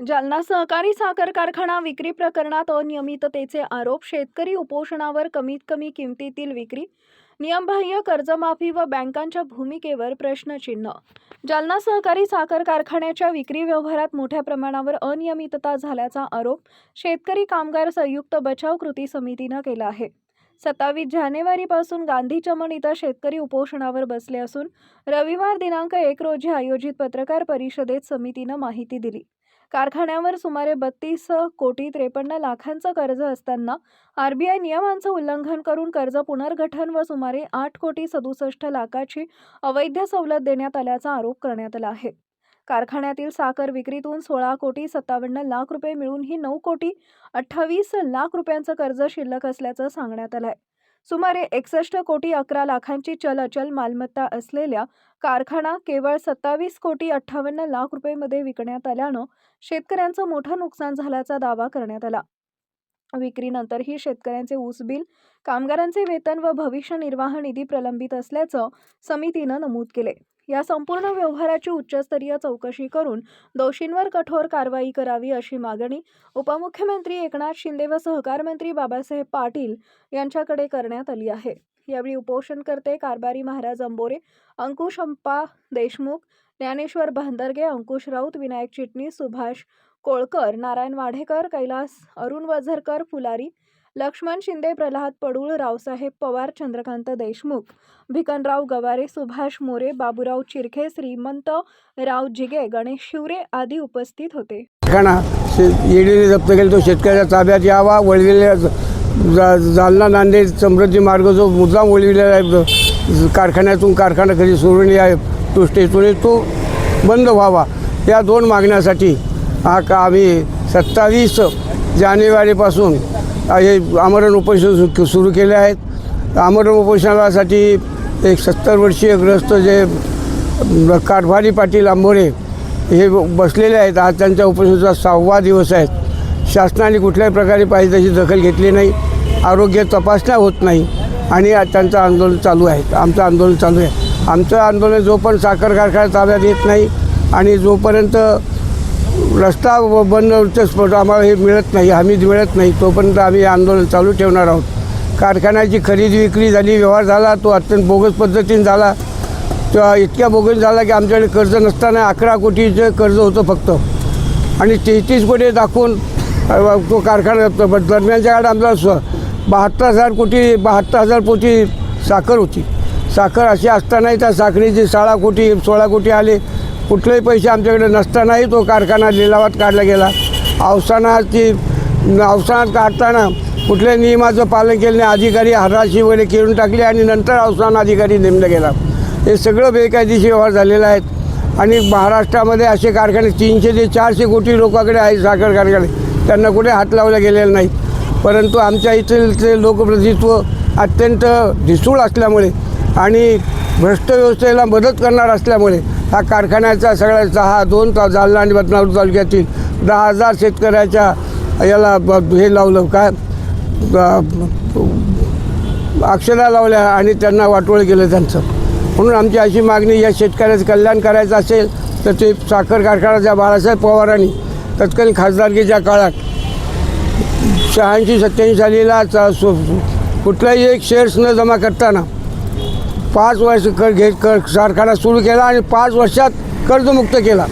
जालना सहकारी साखर कारखाना विक्री प्रकरणात अनियमिततेचे आरोप शेतकरी उपोषणावर कमीत कमी किमतीतील विक्री नियमबाह्य कर्जमाफी व बँकांच्या भूमिकेवर प्रश्नचिन्ह. जालना सहकारी साखर कारखान्याच्या विक्री व्यवहारात मोठ्या प्रमाणावर अनियमितता झाल्याचा आरोप शेतकरी कामगार संयुक्त बचाव कृती समितीनं केला आहे. सत्तावीस जानेवारीपासून गांधी चमन इथं शेतकरी उपोषणावर बसले असून रविवार दिनांक एक रोजी आयोजित पत्रकार परिषदेत समितीनं माहिती दिली. कारखान्यावर सुमारे बत्तीस कोटी त्रेपन्न लाखांचं कर्ज असताना आरबीआय नियमांचं उल्लंघन करून कर्ज पुनर्गठन व सुमारे आठ कोटी सदुसष्ट लाखाची अवैध सवलत देण्यात आल्याचा आरोप करण्यात आला आहे. कारखान्यातील साखर विक्रीतून सोळा कोटी सत्तावन्न लाख रुपये मिळून ही नऊ कोटी अठ्ठावीस लाख रुपयांचं कर्ज शिल्लक असल्याचं सांगण्यात आलं आहे सुमारे एकसष्ट कोटी अकरा लाखांची चलअचल मालमत्ता असलेल्या कारखाना केवळ सत्तावीस कोटी अठ्ठावन्न लाख रुपयेमध्ये विकण्यात आल्यानं शेतकऱ्यांचं मोठं नुकसान झाल्याचा दावा करण्यात आला. विक्रीनंतरही शेतकऱ्यांचे ऊस बिल कामगारांचे वेतन व भविष्य निर्वाह निधी प्रलंबित असल्याचं समितीनं नमूद केले. या संपूर्ण व्यवहाराची उच्चस्तरीय चौकशी करून दोषींवर कठोर कारवाई करावी अशी मागणी उपमुख्यमंत्री एकनाथ शिंदे व सहकार मंत्री बाबासाहेब पाटील यांच्याकडे करण्यात आली आहे. यावेळी उपोषणकर्ते कारभारी महाराज अंबोरे अंकुश अंपा देशमुख ज्ञानेश्वर भांदरगे अंकुश राऊत विनायक चिटणीस सुभाष कोळकर नारायण वाढेकर कैलास अरुण वझरकर फुलारी लक्ष्मण शिंदे प्रल्हाद पडूळ रावसाहेब पवार चंद्रकांत देशमुख भिकनराव गवारे सुभाष मोरे बाबूराव चिरखे श्रीमंत राव जिगे गणेश शिवरे आदी उपस्थित होते. ईडीने जप्त केले तो शेतकऱ्याच्या ताब्यात यावा वळविलेल्या जा जालना नांदेड समृद्धी मार्ग जो मुद्दाम वळविलेला आहे कारखान्यातून कारखाना कधी सोडून आहे तो तो बंद व्हावा. या दोन मागण्यासाठी हा का आम्ही सत्तावीस जानेवारीपासून हे आमरण उपोषण सु- सुरू केले आहेत. आमरण उपोषणासाठी एक सत्तर वर्षीय ग्रस्त जे कारभारी पाटील आंबोरे हे बसलेले आहेत. आज त्यांच्या उपोषणाचा सहावा दिवस आहेत शासनाने कुठल्याही प्रकारे पाहिजे तशी दखल घेतली नाही. आरोग्य तपासण्या होत नाही. आणि त्यांचं आंदोलन चालू आहे. आमचं आंदोलन चालू आहे. आमचं आंदोलन जो पण साखर कारखाना ताब्यात येत नाही आणि जोपर्यंत रस्ता बंद स्फोट आम्हाला हे मिळत नाही हमी मिळत नाही तोपर्यंत आम्ही आंदोलन चालू ठेवणार आहोत. कारखान्याची खरेदी विक्री झाली व्यवहार झाला तो अत्यंत बोगस पद्धतीने झाला. तेव्हा इतक्या बोगस झाला की आमच्याकडे कर्ज नसताना अकरा कोटीचं कर्ज होतं फक्त. आणि तेहतीस कोटी दाखवून तो कारखाना दरम्यानच्या काळात आमचा स्व बहात्तर हजार कोटी बहात्तर हजार कोटी साखर होती. साखर अशी असतानाही त्या साखरेची सोळा कोटी सोळा कोटी आले. कुठलेही पैसे आमच्याकडे नसतानाही तो कारखाना लिलावात काढला गेला. अवसानाची अवसानात काढताना कुठल्या नियमाचं पालन केलं नाही. अधिकारी हराशी वगैरे केळून टाकले आणि नंतर अवसान अधिकारी नेमला गेला. हे सगळं बेकायदेशीर व्यवहार झालेला आहेत आणि महाराष्ट्रामध्ये असे कारखाने तीनशे ते चारशे कोटी लोकांकडे आहेत साखर कारखाने. त्यांना कुठे हात लावला गेलेला नाही. परंतु आमच्या इथले ते अत्यंत ढिसूळ असल्यामुळे आणि भ्रष्ट व्यवस्थेला मदत करणार असल्यामुळे हा कारखान्याचा सगळ्या सहा दोन ता जालना आणि बदनापूर तालुक्यातील दहा हजार शेतकऱ्याच्या याला ब- हे लावलं. काय? अक्षरा लावल्या आणि त्यांना वाटोळ केलं त्यांचं. म्हणून आमची अशी मागणी या शेतकऱ्याचं कल्याण करायचं असेल तर ते साखर कारखान्याच्या बाळासाहेब पवारांनी तत्कालीन खासदारकीच्या काळात शहाऐंशी सत्त्याऐंशी सालीला चा- कुठलाही एक शेअर्स न जमा करताना पाच वर्ष कर घेत कर कारखाना सुरू केला आणि पाच वर्षात कर्जमुक्त केला.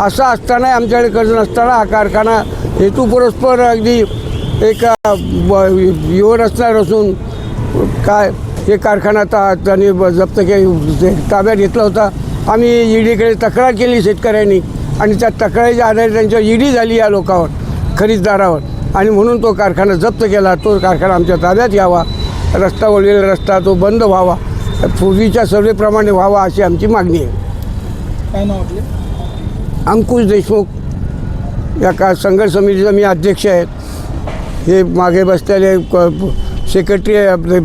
असं असताना आमच्याकडे कर्ज नसताना हा कारखाना हेतुपुरस्पर अगदी एक अ, युवन असणार असून काय हे कारखाना ता त्यांनी ब- जप्त के ताब्यात घेतला होता. आम्ही ईडीकडे तक्रार केली शेतकऱ्यांनी आणि त्या तक्रारीच्या आधारे त्यांच्यावर ईडी झाली या लोकांवर खरीददारावर. आणि म्हणून तो कारखाना जप्त केला. तो कारखाना आमच्या ताब्यात यावा रस्ता वळलेला रस्ता तो बंद व्हावा. पूर्वीच्या सर्वेप्रमाणे व्हावा अशी आमची मागणी आहे. काय नाव आपले? अंकुश देशमुख. या का संघर्ष समितीचा मी अध्यक्ष आहे. हे मागे बसलेले क- सेक्रेटरी आहे आपले.